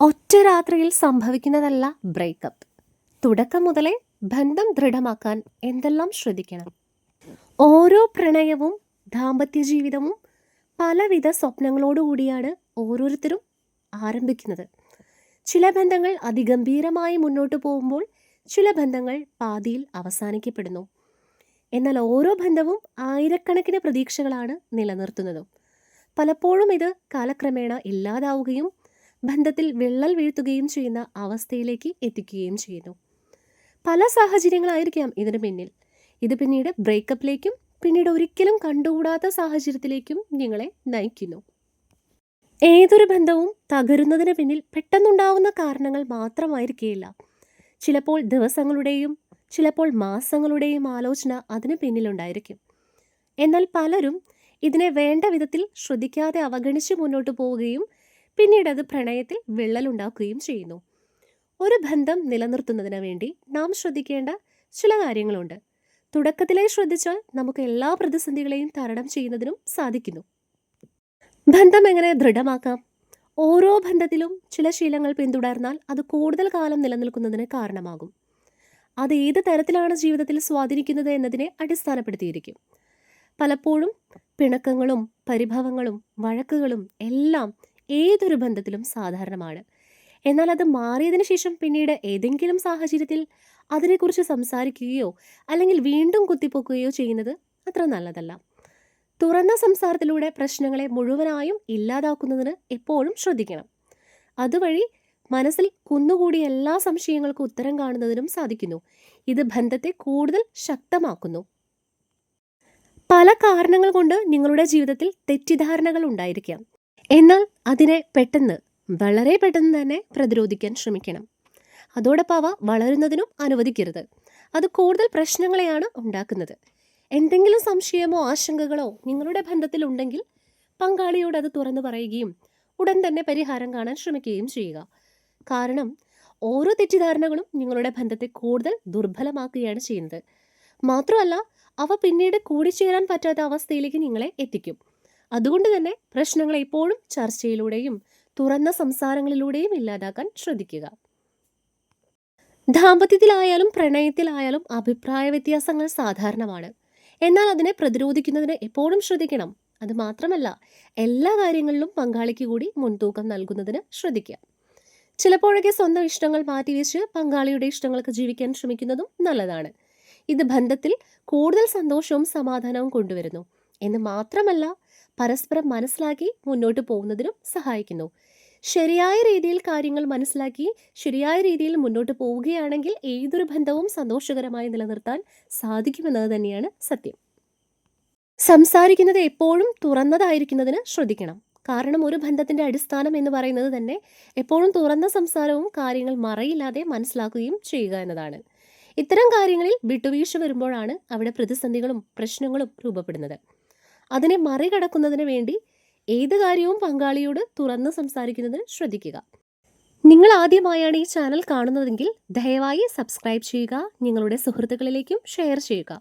ഒറ്റ രാത്രിയിൽ സംഭവിക്കുന്നതല്ല ബ്രേക്കപ്പ്. തുടക്കം മുതലേ ബന്ധം ദൃഢമാക്കാൻ എന്തെല്ലാം ശ്രദ്ധിക്കണം? ഓരോ പ്രണയവും ദാമ്പത്യ ജീവിതവും പലവിധ സ്വപ്നങ്ങളോടുകൂടിയാണ് ഓരോരുത്തരും ആരംഭിക്കുന്നത്. ചില ബന്ധങ്ങൾ അതിഗംഭീരമായി മുന്നോട്ട് പോകുമ്പോൾ ചില ബന്ധങ്ങൾ പാതിയിൽ അവസാനിക്കപ്പെടുന്നു. എന്നാൽ ഓരോ ബന്ധവും ആയിരക്കണക്കിന് പ്രതീക്ഷകളാണ് നിലനിർത്തുന്നത്. പലപ്പോഴും ഇത് കാലക്രമേണ ഇല്ലാതാവുകയും ബന്ധത്തിൽ വിള്ളൽ വീഴ്ത്തുകയും ചെയ്യുന്ന അവസ്ഥയിലേക്ക് എത്തിക്കുകയും ചെയ്യുന്നു. പല സാഹചര്യങ്ങളായിരിക്കാം ഇതിന് പിന്നിൽ. ഇത് പിന്നീട് ബ്രേക്കപ്പിലേക്കും പിന്നീട് ഒരിക്കലും കണ്ടുകൂടാത്ത സാഹചര്യത്തിലേക്കും നിങ്ങളെ നയിക്കുന്നു. ഏതൊരു ബന്ധവും തകരുന്നതിന് പിന്നിൽ പെട്ടെന്നുണ്ടാവുന്ന കാരണങ്ങൾ മാത്രമായിരിക്കില്ല ചിലപ്പോൾ ദിവസങ്ങളുടെയും ചിലപ്പോൾ മാസങ്ങളുടെയും ആലോചന അതിന് പിന്നിലുണ്ടായിരിക്കും. എന്നാൽ പലരും ഇതിനെ വേണ്ട വിധത്തിൽ ശ്രദ്ധിക്കാതെ അവഗണിച്ച് മുന്നോട്ട് പോവുകയും പിന്നീട് അത് പ്രണയത്തിൽ വിള്ളലുണ്ടാക്കുകയും ചെയ്യുന്നു. ഒരു ബന്ധം നിലനിർത്തുന്നതിന് വേണ്ടി നാം ശ്രദ്ധിക്കേണ്ട ചില കാര്യങ്ങളുണ്ട്. തുടക്കത്തിലേ ശ്രദ്ധിച്ചാൽ നമുക്ക് എല്ലാ പ്രതിസന്ധികളെയും തരണം ചെയ്യുന്നതിനും സാധിക്കുന്നു. ബന്ധം എങ്ങനെ ദൃഢമാക്കാം? ഓരോ ബന്ധത്തിലും ചില ശീലങ്ങൾ പിന്തുടർന്നാൽ അത് കൂടുതൽ കാലം നിലനിൽക്കുന്നതിന് കാരണമാകും. അത് ഏത് തരത്തിലാണ് ജീവിതത്തിൽ സ്വാധീനിക്കുന്നത് എന്നതിനെ അടിസ്ഥാനപ്പെടുത്തിയിരിക്കും. പലപ്പോഴും പിണക്കങ്ങളും പരിഭവങ്ങളും വഴക്കുകളും എല്ലാം ഏതൊരു ബന്ധത്തിലും സാധാരണമാണ്. എന്നാൽ അത് മാറിയതിനു ശേഷം പിന്നീട് ഏതെങ്കിലും സാഹചര്യത്തിൽ അതിനെക്കുറിച്ച് സംസാരിക്കുകയോ അല്ലെങ്കിൽ വീണ്ടും കുത്തിപ്പൊക്കുകയോ ചെയ്യുന്നത് അത്ര നല്ലതല്ല. തുറന്ന സംസാരത്തിലൂടെ പ്രശ്നങ്ങളെ മുഴുവനായും ഇല്ലാതാക്കുന്നതിന് എപ്പോഴും ശ്രദ്ധിക്കണം. അതുവഴി മനസ്സിൽ കുന്നുകൂടി എല്ലാ സംശയങ്ങൾക്കും ഉത്തരം കാണുന്നതിനും സാധിക്കുന്നു. ഇത് ബന്ധത്തെ കൂടുതൽ ശക്തമാക്കുന്നു. പല കാരണങ്ങൾ കൊണ്ട് നിങ്ങളുടെ ജീവിതത്തിൽ തെറ്റിദ്ധാരണകൾ ഉണ്ടായിരിക്കാം. എന്നാൽ അതിനെ പെട്ടെന്ന് വളരെ പെട്ടെന്ന് തന്നെ പ്രതിരോധിക്കാൻ ശ്രമിക്കണം. അതോടൊപ്പം അവ വളരുന്നതിനും അനുവദിക്കരുത്. അത് കൂടുതൽ പ്രശ്നങ്ങളെയാണ് ഉണ്ടാക്കുന്നത്. എന്തെങ്കിലും സംശയമോ ആശങ്കകളോ നിങ്ങളുടെ ബന്ധത്തിൽ ഉണ്ടെങ്കിൽ പങ്കാളിയോട് അത് തുറന്നു പറയുകയും ഉടൻ തന്നെ പരിഹാരം കാണാൻ ശ്രമിക്കുകയും ചെയ്യുക. കാരണം ഓരോ തെറ്റിദ്ധാരണകളും നിങ്ങളുടെ ബന്ധത്തെ കൂടുതൽ ദുർബലമാക്കുകയാണ് ചെയ്യുന്നത്. മാത്രമല്ല അവ പിന്നീട് കൂടിച്ചേരാൻ പറ്റാത്ത അവസ്ഥയിലേക്ക് നിങ്ങളെ എത്തിക്കും. അതുകൊണ്ട് തന്നെ പ്രശ്നങ്ങൾ എപ്പോഴും ചർച്ചയിലൂടെയും തുറന്ന സംസാരങ്ങളിലൂടെയും ഇല്ലാതാക്കാൻ ശ്രദ്ധിക്കുക. ദാമ്പത്യത്തിലായാലും പ്രണയത്തിലായാലും അഭിപ്രായ വ്യത്യാസങ്ങൾ സാധാരണമാണ്. എന്നാൽ അതിനെ പ്രതിരോധിക്കുന്നതിന് എപ്പോഴും ശ്രദ്ധിക്കണം. അത് മാത്രമല്ല എല്ലാ കാര്യങ്ങളിലും പങ്കാളിക്ക് കൂടി മുൻതൂക്കം നൽകുന്നതിന് ശ്രദ്ധിക്കുക. ചിലപ്പോഴൊക്കെ സ്വന്തം ഇഷ്ടങ്ങൾ മാറ്റിവെച്ച് പങ്കാളിയുടെ ഇഷ്ടങ്ങൾക്ക് ജീവിക്കാൻ ശ്രമിക്കുന്നതും നല്ലതാണ്. ഇത് ബന്ധത്തിൽ കൂടുതൽ സന്തോഷവും സമാധാനവും കൊണ്ടുവരുന്നു. എന്ന് മാത്രമല്ല പരസ്പരം മനസ്സിലാക്കി മുന്നോട്ട് പോകുന്നതിനും സഹായിക്കുന്നു. ശരിയായ രീതിയിൽ കാര്യങ്ങൾ മനസ്സിലാക്കി ശരിയായ രീതിയിൽ മുന്നോട്ട് പോവുകയാണെങ്കിൽ ഏതൊരു ബന്ധവും സന്തോഷകരമായി നിലനിർത്താൻ സാധിക്കുമെന്നത് തന്നെയാണ് സത്യം. സംസാരിക്കുന്നത് എപ്പോഴും തുറന്നതായിരിക്കുന്നതിന് ശ്രദ്ധിക്കണം. കാരണം ഒരു ബന്ധത്തിന്റെ അടിസ്ഥാനം എന്ന് പറയുന്നത് തന്നെ എപ്പോഴും തുറന്ന സംസാരവും കാര്യങ്ങൾ മറയില്ലാതെ മനസ്സിലാക്കുകയും ചെയ്യുക എന്നതാണ്. ഇത്തരം കാര്യങ്ങളിൽ വിട്ടുവീഴ്ച വരുമ്പോഴാണ് അവിടെ പ്രതിസന്ധികളും പ്രശ്നങ്ങളും രൂപപ്പെടുന്നത്. അതിനെ മറികടക്കുന്നതിന് വേണ്ടി ഏത് കാര്യവും പങ്കാളിയോട് തുറന്ന് സംസാരിക്കുന്നതിന് ശ്രദ്ധിക്കുക. നിങ്ങൾ ആദ്യമായാണ് ഈ ചാനൽ കാണുന്നതെങ്കിൽ ദയവായി സബ്സ്ക്രൈബ് ചെയ്യുക നിങ്ങളുടെ സുഹൃത്തുക്കളിലേക്കും ഷെയർ ചെയ്യുക.